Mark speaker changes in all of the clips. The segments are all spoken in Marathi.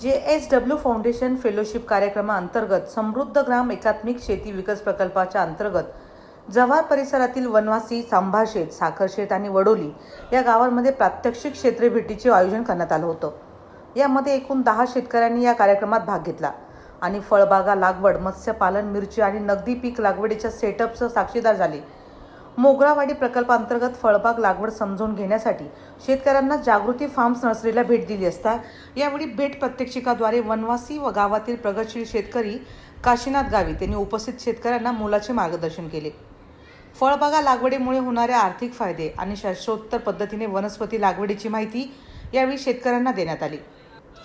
Speaker 1: जे एस डब्ल्यू फाउंडेशन फेलोशिप कार्यक्रमाअंतर्गत समृद्ध ग्राम एकात्मिक शेती विकास प्रकल्पाच्या अंतर्गत जव्हार परिसरातील वनवासी सांभाशेत साखरशेत आणि वडोली या गावांमध्ये प्रात्यक्षिक क्षेत्रे भेटीचे आयोजन करण्यात आलं होतं. यामध्ये एकूण दहा शेतकऱ्यांनी या कार्यक्रमात भाग घेतला आणि फळबागा लागवड मत्स्यपालन मिरची आणि नगदी पीक लागवडीच्या सेटअपचं साक्षीदार झाले. मोगरावाडी प्रकल्पांतर्गत फळबाग लागवड समजून घेण्यासाठी शेतकऱ्यांना जागृती फार्म्स नर्सरीला भेट दिली असता यावेळी भेट प्रत्यक्षिकाद्वारे वनवासी व गावातील प्रगतशील शेतकरी काशीनाथ गावित यांनी उपस्थित शेतकऱ्यांना मोलाचे मार्गदर्शन केले. फळबागा लागवडीमुळे होणारे आर्थिक फायदे आणि शास्त्रोत्तर पद्धतीने वनस्पती लागवडीची माहिती यावेळी शेतकऱ्यांना देण्यात आली.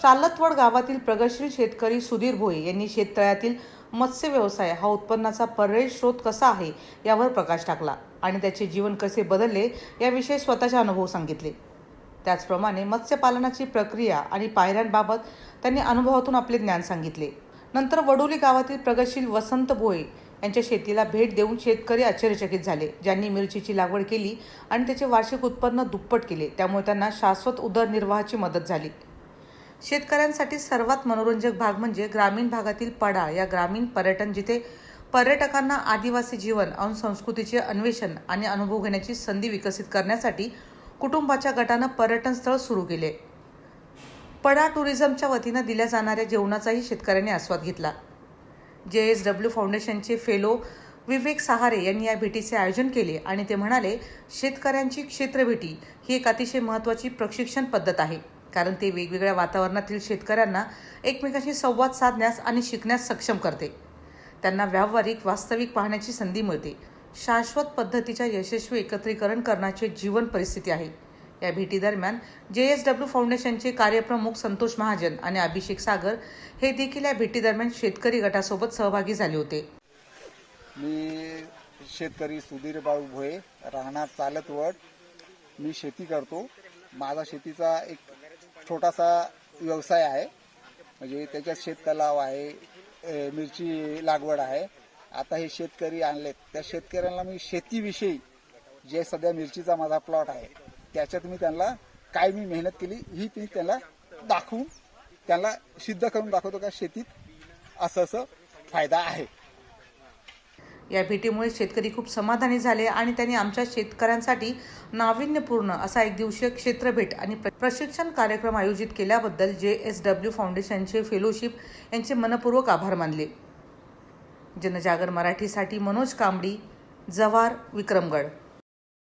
Speaker 1: चालतवड गावातील प्रगतशील शेतकरी सुधीर भोये यांनी शेततळ्यातील मत्स्य व्यवसाय हा उत्पन्नाचा पर्यायी स्रोत कसा आहे यावर प्रकाश टाकला आणि त्याचे जीवन कसे बदलले याविषयी स्वतःचे अनुभव सांगितले. त्याचप्रमाणे मत्स्यपालनाची प्रक्रिया आणि पायऱ्यांबाबत त्यांनी अनुभवातून आपले ज्ञान सांगितले. नंतर वडोली गावातील प्रगतशील वसंत भोये यांच्या शेतीला भेट देऊन शेतकरी आश्चर्यचकित झाले. ज्यांनी मिरचीची लागवड केली आणि त्याचे वार्षिक उत्पन्न दुप्पट केले त्यामुळे त्यांना शाश्वत उदरनिर्वाहाची मदत झाली. शेतकऱ्यांसाठी सर्वात मनोरंजक भाग म्हणजे ग्रामीण भागातील पडा या ग्रामीण पर्यटन जिथे पर्यटकांना आदिवासी जीवन आणि संस्कृतीचे अन्वेषण आणि अनुभव घेण्याची संधी विकसित करण्यासाठी कुटुंबाच्या गटानं पर्यटन स्थळ सुरू केले. पडा टुरिझमच्या वतीनं दिल्या जाणाऱ्या जेवणाचाही शेतकऱ्यांनी आस्वाद घेतला. जे एस डब्ल्यू फाउंडेशनचे फेलो विवेक सहारे यांनी या भेटीचे आयोजन केले आणि ते म्हणाले शेतकऱ्यांची क्षेत्रभेटी ही एक अतिशय महत्त्वाची प्रशिक्षण पद्धत आहे. कारण ते वेगवेगळ्या वातावरणातील शेतकऱ्यांना एकमेकांशी संवाद साधण्यास आणि शिकण्यास सक्षम करते. त्यांना व्यावहारिक वास्तविक पाहण्याची संधी मिळते. शाश्वत पद्धतीच्या यशस्वी एकत्रीकरण करण्याची जीवन परिस्थिती आहे. या भेटीदरम्यान जे एस डब्ल्यू फाउंडेशनचे कार्यप्रमुख संतोष महाजन आणि अभिषेक सागर हे देखील या भेटीदरम्यान शेतकरी गटासोबत सहभागी झाले होते.
Speaker 2: मी शेतकरी सुधीर बाळू भोये राहणार चालतवड. मी शेती करतो. माझा शेतीचा एक छोटासा व्यवसाय आहे. म्हणजे त्याच्यात शेततलाव आहे मिरची लागवड आहे. आता हे शेतकरी आणलेत. त्या शेतकऱ्यांना मी शेतीविषयी जे सध्या मिरचीचा माझा प्लॉट आहे त्याच्यात मी त्यांना काय मी मेहनत केली ही मी त्यांना दाखवून त्यांना सिद्ध करून दाखवतो का शेतीत असं असं फायदा आहे.
Speaker 1: या भेटीमुळे शेतकरी खूप समाधानी झाले आणि त्यांनी आमच्या शेतकऱ्यांसाठी नाविन्यपूर्ण असा एक दिवसीय क्षेत्रभेट आणि प्रशिक्षण कार्यक्रम आयोजित केल्याबद्दल जे एस डब्ल्यू फाउंडेशनचे फेलोशिप यांचे मनपूर्वक आभार मानले. जनजागर मराठीसाठी मनोज कांबडी जवार विक्रमगड.